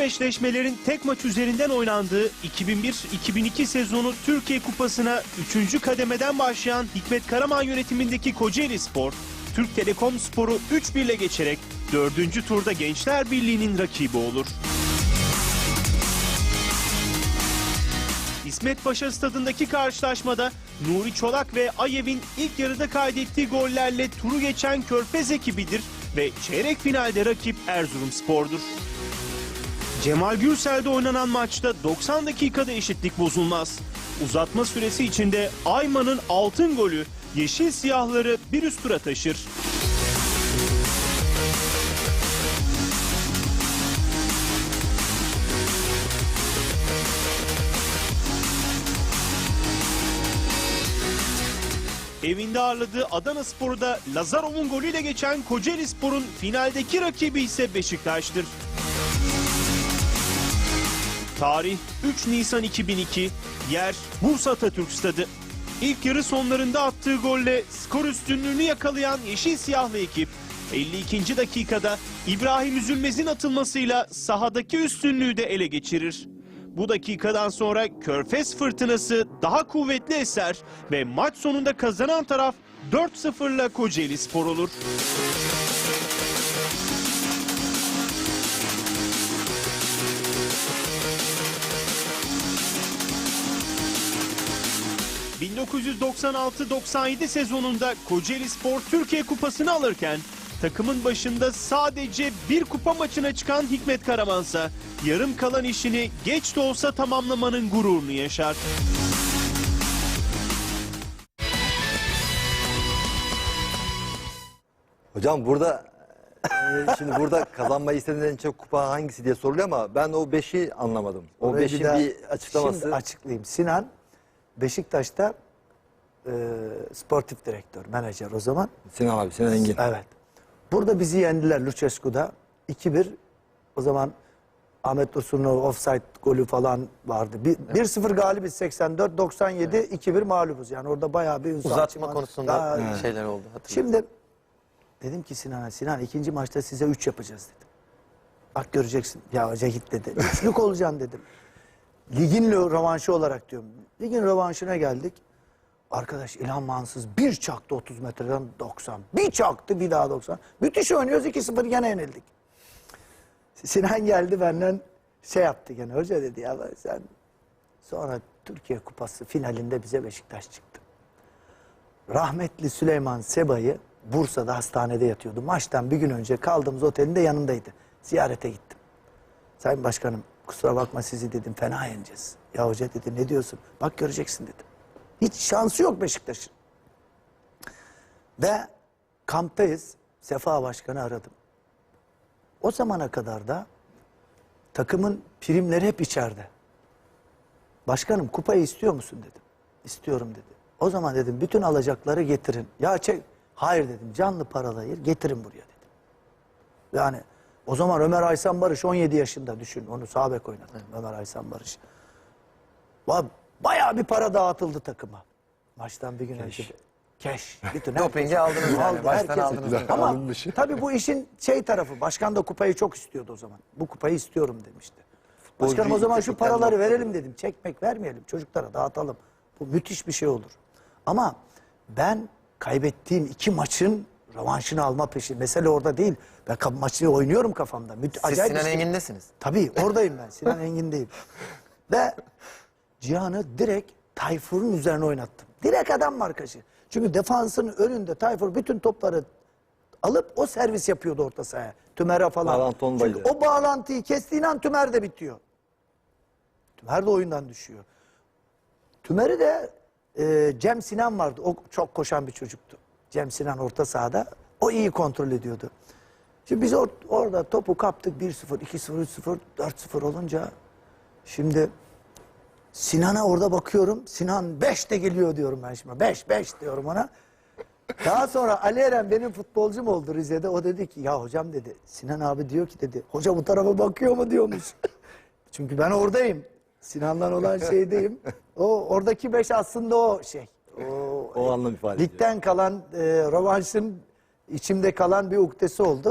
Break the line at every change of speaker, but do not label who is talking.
tüm eşleşmelerin tek maç üzerinden oynandığı 2001-2002 sezonu Türkiye Kupası'na 3. kademeden başlayan Hikmet Karaman yönetimindeki Kocaeli Spor, Türk Telekom Spor'u 3-1 ile geçerek 4. turda Gençler Birliği'nin rakibi olur. İsmet Paşa stadındaki karşılaşmada Nuri Çolak ve Ayev'in ilk yarıda kaydettiği gollerle turu geçen Körfez ekibidir ve çeyrek finalde rakip Erzurumspor'dur. Cemal Gürsel'de oynanan maçta 90 dakikada eşitlik bozulmaz. Uzatma süresi içinde Ayman'ın altın golü yeşil siyahları bir üst tura taşır. Evinde ağırladığı Adana Spor'u da Lazarov'un golüyle geçen Kocaeli Spor'un finaldeki rakibi ise Beşiktaş'tır. Tarih 3 Nisan 2002, yer Bursa Atatürk Stadı. İlk yarı sonlarında attığı golle skor üstünlüğünü yakalayan Yeşil Siyahlı ekip 52. dakikada İbrahim Üzülmez'in atılmasıyla sahadaki üstünlüğü de ele geçirir. Bu dakikadan sonra Körfez fırtınası daha kuvvetli eser ve maç sonunda kazanan taraf 4-0'la Kocaeli Spor olur. ...1996-97 sezonunda Kocaeli Spor Türkiye Kupası'nı alırken... ...takımın başında sadece bir kupa maçına çıkan Hikmet Karamansa... ...yarım kalan işini geç de olsa tamamlamanın gururunu yaşar.
Hocam burada e, şimdi burada kazanmayı istediğin en çok kupa hangisi diye soruluyor ama ben o beşi anlamadım. O
Orayı
beşin
daha-
bir açıklaması.
Şimdi açıklayayım. Sinan Beşiktaş'ta e, sportif direktör, menajer o zaman.
Sinan abi, Sinan Engin.
Evet. Burada bizi yendiler Lucescu'da. 2-1. O zaman Ahmet Dursun'un offside golü falan vardı. Bir- 1-0 galibiz 84 97 2-1 mağlubuz. Yani orada bayağı bir
Uzatma
Çimen-
konusunda
Daha-
şeyler oldu.
Şimdi dedim ki Sinan'a Sinan ikinci maçta size 3 yapacağız dedim. Bak göreceksin. Ya hoca git dedi. Üçlük olacaksın dedim. Ligin rövanşı olarak diyorum. Ligin rövanşına geldik. Arkadaş İlhan Mansız bir çaktı 30 metreden 90. Bir çaktı bir daha 90. Müthiş oynuyoruz 2-0 gene yenildik. Sinan geldi benden şey yaptı gene. Hoca dedi ya sen sonra Türkiye Kupası finalinde bize Beşiktaş çıktı. Rahmetli Süleyman Seba'yı Bursa'da hastanede yatıyordu. Maçtan bir gün önce kaldığımız otelin de yanındaydı. Ziyarete gittim. Sayın Başkanım kusura bakma sizi dedim fena yeneceğiz. Ya hoca dedi ne diyorsun? Bak göreceksin dedim. Hiç şansı yok Beşiktaş'ın. Ve kamptayız. Sefa Başkan'ı aradım. O zamana kadar da takımın primleri hep içeride. Başkanım kupayı istiyor musun dedim. İstiyorum dedi. O zaman dedim bütün alacakları getirin. Ya çek. Hayır dedim canlı paralayır getirin buraya dedim. Yani o zaman Ömer Aysan Barış 17 yaşında düşün. Onu sağ bek oynattım Ömer Aysan Barış. Ba- Bayağı bir para dağıtıldı takıma. Maçtan bir gün önce. Keş. Bütün
Dopingi aldınız yani,
Aldı,
baştan
herkes-
aldınız.
Ama
Alınmış.
tabii bu işin şey tarafı. Başkan da kupayı çok istiyordu o zaman. Bu kupayı istiyorum demişti. Başkanım o zaman şu paraları verelim dedim. Çekmek vermeyelim. Çocuklara dağıtalım. Bu müthiş bir şey olur. Ama ben kaybettiğim iki maçın rövanşını alma peşi. Mesele orada değil. Ben kap- maçı oynuyorum kafamda. Müth-
Siz Sinan
bir şey.
Engin'desiniz.
Tabii oradayım ben. Sinan Engin'deyim. Ve Cihan'ı direkt Tayfur'un üzerine oynattım. Direkt adam markajı. Çünkü defansın önünde Tayfur bütün topları alıp o servis yapıyordu orta sahaya. Tümer'e falan.
Bağlantı.
Çünkü o bağlantıyı kestiğin an Tümer de bitiyor. Tümer de oyundan düşüyor. Tümer'i de e, Cem Sinan vardı. O çok koşan bir çocuktu. Cem Sinan orta sahada. O iyi kontrol ediyordu. Şimdi biz or- orada topu kaptık 1-0, 2-0, 3-0, 4-0 olunca şimdi Sinan'a orada bakıyorum. Sinan 5 de geliyor diyorum ben şimdi. 5 5 diyorum ona. Daha sonra Ali Eren benim futbolcum oldu Rize'de. O dedi ki ya hocam dedi. Sinan abi diyor ki dedi. Hoca bu tarafa bakıyor mu diyormuş. Çünkü ben oradayım. Sinan'dan olan şeydeyim. O oradaki 5 aslında o şey. O,
O anlam ifade ediyor.
Ligden kalan e, rövanşın içimde kalan bir uktesi oldu.